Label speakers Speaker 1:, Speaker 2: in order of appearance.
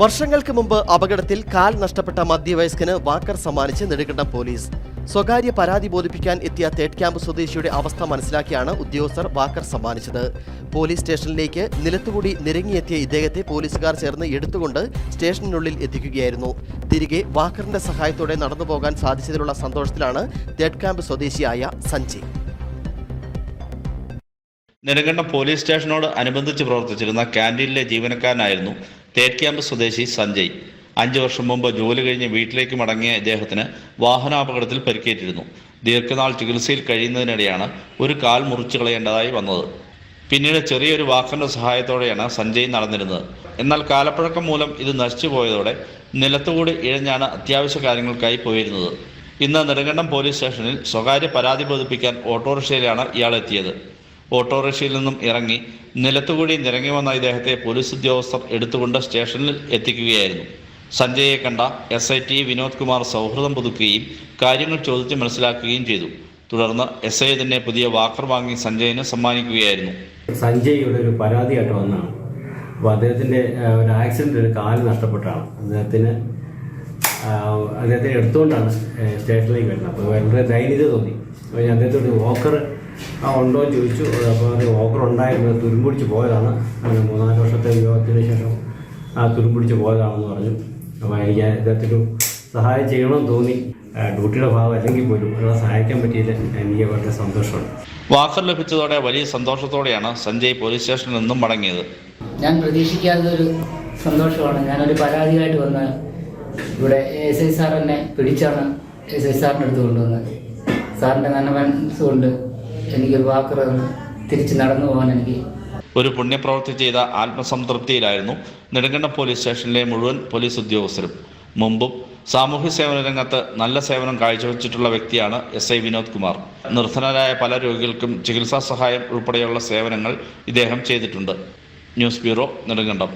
Speaker 1: വർഷങ്ങൾക്ക് മുമ്പ് അപകടത്തിൽ കാൽ നഷ്ടപ്പെട്ട മധ്യവയസ്കന് വാക്കർ സമ്മാനിച്ച് നെടുങ്കണ്ടം പോലീസ്. സ്വകാര്യ പരാതി ബോധിപ്പിക്കാൻ എത്തിയ തേഡ് ക്യാമ്പ് സ്വദേശിയുടെ അവസ്ഥ മനസ്സിലാക്കിയാണ് ഉദ്യോഗസ്ഥർ വാക്കർ സമ്മാനിച്ചത്. പോലീസ് സ്റ്റേഷനിലേക്ക് നിലത്തുകൂടി നിരങ്ങിയെത്തിയ ഇദ്ദേഹത്തെ പോലീസുകാർ ചേർന്ന് എടുത്തുകൊണ്ട് സ്റ്റേഷനിനുള്ളിൽ എത്തിക്കുകയായിരുന്നു. തിരികെ വാക്കറിന്റെ സഹായത്തോടെ നടന്നുപോകാൻ സാധിച്ചതിലുള്ള സന്തോഷത്തിലാണ് തേഡ് ക്യാമ്പ് സ്വദേശിയായ സഞ്ജയ്
Speaker 2: നെടുങ്കണ്ടം പോലീസ് സ്റ്റേഷനോട് അനുബന്ധിച്ച് പ്രവർത്തിച്ചിരുന്ന ക്യാന്റീനിലെ ജീവനക്കാരനായിരുന്നു തേറ്റ് ക്യാമ്പ് സ്വദേശി സഞ്ജയ്. അഞ്ചു വർഷം മുമ്പ് ജോലി കഴിഞ്ഞ് വീട്ടിലേക്ക് മടങ്ങിയ ഇദ്ദേഹത്തിന് വാഹനാപകടത്തിൽ പരിക്കേറ്റിരുന്നു. ദീർഘനാൾ ചികിത്സയിൽ കഴിയുന്നതിനിടെയാണ് ഒരു കാൽ മുറിച്ചു കളയേണ്ടതായി വന്നത്. പിന്നീട് ചെറിയൊരു വാക്കറിന്റെ സഹായത്തോടെയാണ് സഞ്ജയ് നടന്നിരുന്നത്. എന്നാൽ കാലപ്പഴക്കം മൂലം ഇത് നശിച്ചു പോയതോടെ നിലത്തുകൂടി ഇഴഞ്ഞാണ് അത്യാവശ്യ കാര്യങ്ങൾക്കായി പോയിരുന്നത്. ഇന്ന് നെടുങ്കണ്ടം പോലീസ് സ്റ്റേഷനിൽ സ്വകാര്യ പരാതി ബോധിപ്പിക്കാൻ ഓട്ടോറിക്ഷയിലാണ് ഇയാൾ എത്തിയത്. ഓട്ടോറിക്ഷയിൽ നിന്നും ഇറങ്ങി നിലത്തുകൂടി നിരങ്ങി വന്ന ഇദ്ദേഹത്തെ പോലീസ് ഉദ്യോഗസ്ഥർ എടുത്തുകൊണ്ട് സ്റ്റേഷനിൽ എത്തിക്കുകയായിരുന്നു. സഞ്ജയെ കണ്ട S I T Vinod Kumar സൗഹൃദം പുതുക്കുകയും കാര്യങ്ങൾ ചോദിച്ച് മനസ്സിലാക്കുകയും ചെയ്തു. തുടർന്ന് എസ് ഐ തന്നെ പുതിയ വാക്കർ വാങ്ങി സഞ്ജയിന് സമ്മാനിക്കുകയായിരുന്നു.
Speaker 3: സഞ്ജയ് ഇവിടെ ഒരു പരാതിയായിട്ട് വന്നതാണ്. അപ്പോൾ അദ്ദേഹത്തിന്റെ ഒരു ആക്സിഡന്റ് ഒരു കാൽ നഷ്ടപ്പെട്ടാണ്. അദ്ദേഹത്തിന് അദ്ദേഹത്തെ എടുത്തുകൊണ്ടാണ് സ്റ്റേഷനിലേക്ക് വരുന്നത്. അപ്പോൾ വളരെ ദൈനിക തോന്നി. അപ്പോൾ അദ്ദേഹത്തോട് വോക്കർ ഉണ്ടോ എന്ന് ചോദിച്ചു. അപ്പോൾ അത് ഓഫർ ഉണ്ടായിരുന്നു. തുരുമ്പിടിച്ച് പോയതാണ്. അങ്ങനെ മൂന്നാൽ വർഷത്തെ വിവാഹത്തിന് ശേഷം ആ തുരുമ്പിടിച്ച് പോയതാണെന്ന് പറഞ്ഞു. അപ്പോൾ എനിക്ക് അദ്ദേഹത്തിന് സഹായം ചെയ്യണമെന്ന് തോന്നി. ഡ്യൂട്ടിയുടെ ഭാഗം അല്ലെങ്കിൽ പോലും ഒരാളെ സഹായിക്കാൻ പറ്റിയില്ല. എനിക്ക് വളരെ സന്തോഷമുണ്ട്.
Speaker 2: വാക്കർ ലഭിച്ചതോടെ വലിയ സന്തോഷത്തോടെയാണ് സഞ്ജയ് പോലീസ് സ്റ്റേഷനിൽ നിന്നും മടങ്ങിയത്.
Speaker 4: ഞാൻ പ്രതീക്ഷിക്കാത്ത ഒരു സന്തോഷമാണ്. ഞാനൊരു പരാതിയായിട്ട് വന്ന ഇവിടെ എസ് ഐ സാർ എന്നെ പിടിച്ചാണ് എസ് ഐ സാറിന്റെ അടുത്ത് കൊണ്ടുവന്നത്. സാറിന്റെ നല്ല മനസ്സുകൊണ്ട് എനിക്കൊരു വാക്ക് തിരിച്ച് നടന്നു പോകാൻ എനിക്ക്
Speaker 2: ഒരു പുണ്യപ്രവൃത്തി ചെയ്ത ആത്മസംതൃപ്തിയിലായിരുന്നു നെടുങ്കണ്ടം പോലീസ് സ്റ്റേഷനിലെ മുഴുവൻ പോലീസ് ഉദ്യോഗസ്ഥരും. മുമ്പും സാമൂഹ്യ സേവന രംഗത്ത് നല്ല സേവനം കാഴ്ചവെച്ചിട്ടുള്ള വ്യക്തിയാണ് എസ് ഐ വിനോദ് കുമാർ. നിർധനരായ പല രോഗികൾക്കും ചികിത്സാ സഹായം ഉൾപ്പെടെയുള്ള സേവനങ്ങൾ ഇദ്ദേഹം ചെയ്തിട്ടുണ്ട്. News bureau Nedumkandam.